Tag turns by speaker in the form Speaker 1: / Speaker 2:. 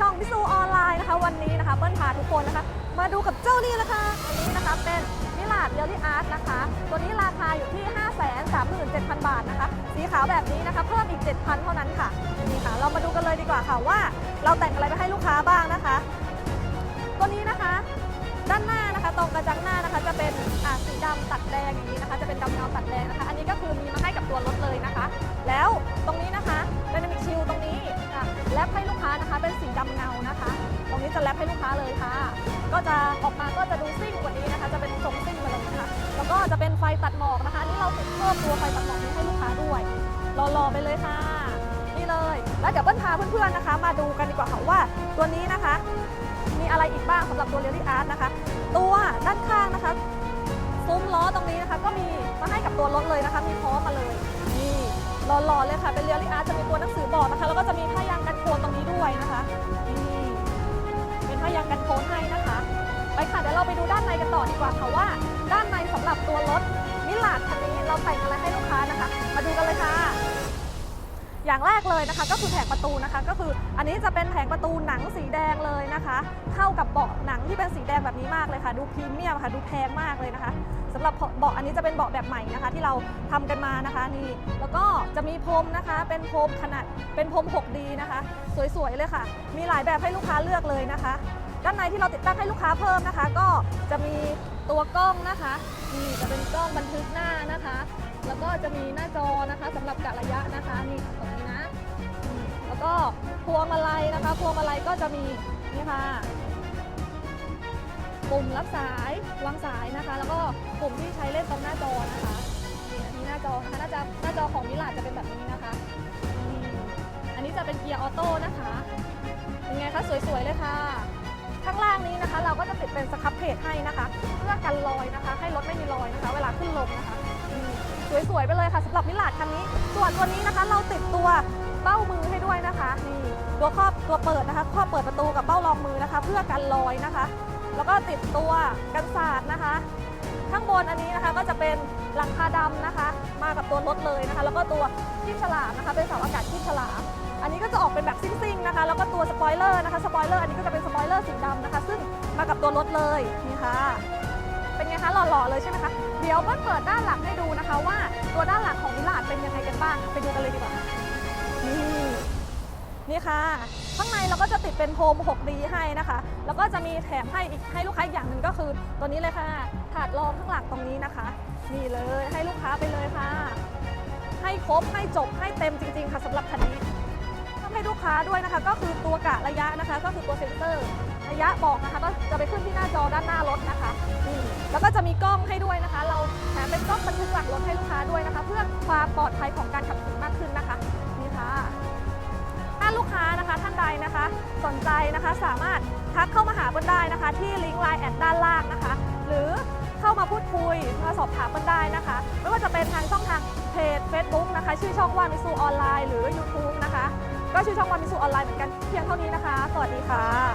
Speaker 1: ช่องพิสูออนไลน์นะคะ วันนี้นะคะเปิ้ลพาทุกคนนะคะ มาดูกับเจ้านี่ละคะอันนี้นะคะเป็นมิลาดเดลี่อาร์ตนะคะ ตัวนี้ราคาอยู่ที่ 5 3 7 0 0 0 บาทนะคะ สีขาวแบบนี้นะคะ เพิ่มอีก 7,000 เท่านั้นค่ะนี่ค่ะ เรามาดูกันเลยดีกว่าค่ะว่า เราแต่งอะไรไปให้ลูกค้าบ้างนะคะ ตัวนี้นะคะ ด้านหน้านะคะ ตรงกระจังหน้านะคะ จะเป็นอ่าสีดำตัดแดงอย่างนี้นะคะ จะเป็นดำ รงนี้จะแรปให้ลูกค้าเลยค่ะ ก็จะออกมาก็จะดูซิ่งกว่านี้นะคะ จะเป็นทรงซิ่งมาเลยนะคะแล้วก็จะเป็นไฟตัดหมอกนะคะอันนี่เราติดเพิ่มตัวไฟตัดหมอกนี้ให้ลูกค้าด้วยรอๆไปเลยค่ะ นี่เลย แล้วเดี๋ยวเปิ้ลพาเพื่อนๆนะคะ มาดูกันดีกว่าค่ะว่าตัวนี้นะคะ มีอะไรอีกบ้างสำหรับตัวเรียลลี่อาร์ตนะคะ ตัวด้านข้างนะคะซุ้มล้อตรงนี้นะคะ ก็มีมาให้กับตัวรถเลยนะคะ มีพร้อมมาเลยนี่หล่อๆเลยค่ะ เป็นเรียลลี่อาร์ตจะมีตัวหนังสือบอกนะคะ แล้วก็จะมีผ้ายางกันโคลนตรงนี้ด้วยนะคะนี่ ไปดูด้านในกันต่อดีกว่าค่ะว่า ด้านในสำหรับตัวรถมิลาดคันนี้เราแต่อะไรให้ลูกค้านะคะ มาดูกันเลยค่ะ อย่างแรกเลยนะคะ ก็คือแผงประตูนะคะ ก็คืออันนี้จะเป็นแผงประตูหนังสีแดงเลยนะคะ เข้ากับเบาะหนังที่เป็นสีแดงแบบนี้มากเลยค่ะ ดูพรีเมียมค่ะดูแพงมากเลยนะคะสำหรับเบาะอันนี้จะเป็นเบาะแบบใหม่นะคะ ที่เราทำกันมานะคะนี่แล้วก็จะมีพรมนะคะ เป็นพรมขนาดเป็นพรม 6D นะคะ สวยๆเลยค่ะ มีหลายแบบให้ลูกค้าเลือกเลยนะคะ ด้านในที่เราติดตั้งให้ลูกค้าเพิ่มนะคะ ก็จะมีตัวกล้องนะคะนี่จะเป็นกล้องบันทึกหน้านะคะ แล้วก็จะมีหน้าจอนะคะสำหรับกะระยะนะคะนี่ตรงนี้นะ แล้วก็พวงมาลัยนะคะ พวงมาลัยก็จะมีนี่ค่ะปุ่มรับสายวางสายนะคะ แล้วก็ปุ่มที่ใช้เล่นตรงหน้าจอนะคะนี่อันนี้หน้าจอนะคะหน้าจอหน้าจอของมิลาจะเป็นแบบนี้นะคะอันนี้จะเป็นเกียร์ออโต้นะคะเป็นไงคะสวยๆเลยค่ะางนี้นะคะ เราก็จะติดเป็นสครับเพจให้นะคะ เพื่อกันรอยนะคะ ให้รถไม่มีรอยนะคะ เวลาขึ้นลงนะคะสวยๆไปเลยค่ะสำหรับมิลาดคันนี้ ส่วนตัวนี้นะคะ เราติดตัวเบ้ามือให้ด้วยนะคะนี่ตัวครอบตัวเปิดนะคะครอบเปิดประตูกับเบ้ารองมือนะคะ เพื่อกันรอยนะคะ แล้วก็ติดตัวกันสาดนะคะ ข้างบนอันนี้นะคะก็จะเป็นหลังคาดำนะคะ มากับตัวรถเลยนะคะ แล้วก็ตัวที่ฉลามนะคะ เป็นเสาอากาศที่ฉลาม อันนี้ก็จะออกเป็นแบบซิ่งๆนะคะ แล้วก็ตัวสปอยเลอร์นะคะสปอยเลอร์อันนี้ก็จะเป็นสป กับตัวรถเลยนี่ค่ะ เป็นไงคะหล่อๆเลยใช่ไหมคะเดี๋ยวเปิ้ลเปิดด้านหลังให้ดูนะคะ ว่าตัวด้านหลังของมิลาดเป็นยังไงกันบ้างไปดูกันเลยดีกว่านี่นี่ค่ะ ข้างในเราก็จะติดเป็นโฮม 6D ให้นะคะ แล้วก็จะมีแถมให้อีกให้ลูกค้าอีกอย่างหนึ่งก็คือ ตัวนี้เลยค่ะถาดรองข้างหลังตรงนี้นะคะนี่เลยให้ลูกค้าไปเลยค่ะ ให้ครบให้จบให้เต็มจริง ๆ ค่ะสำหรับคันนี้ทำให้ลูกค้าด้วยนะคะ ก็คือตัวกะระยะนะคะ ก็คือตัวเซ็นเซอร์ ยะบอกนะคะ ก็จะไปขึ้นที่หน้าจอด้านหน้ารถนะคะแล้วก็จะมีกล้องให้ด้วยนะคะ เราแถมเป็นกล้องบันทึกหลังรถให้ลูกค้าด้วยนะคะ เพื่อความปลอดภัยของการขับขี่มากขึ้นนะคะนี่ค่ะถ้าลูกค้านะคะท่านใดนะคะ สนใจนะคะสามารถทักเข้ามาหาเปิ้ลได้นะคะ ที่ลิงก์ไลน์แอดด้านล่างนะคะ หรือเข้ามาพูดคุยมาสอบถามเปิ้ลได้นะคะ ไม่ว่าจะเป็นทางช่องทางเพจ Facebook นะคะ ชื่อช่องวามิสูออนไลน์หรือ YouTube นะคะ ก็ชื่อช่องวามิสูออนไลน์เหมือนกันเพียงเท่านี้นะคะ สวัสดีค่ะ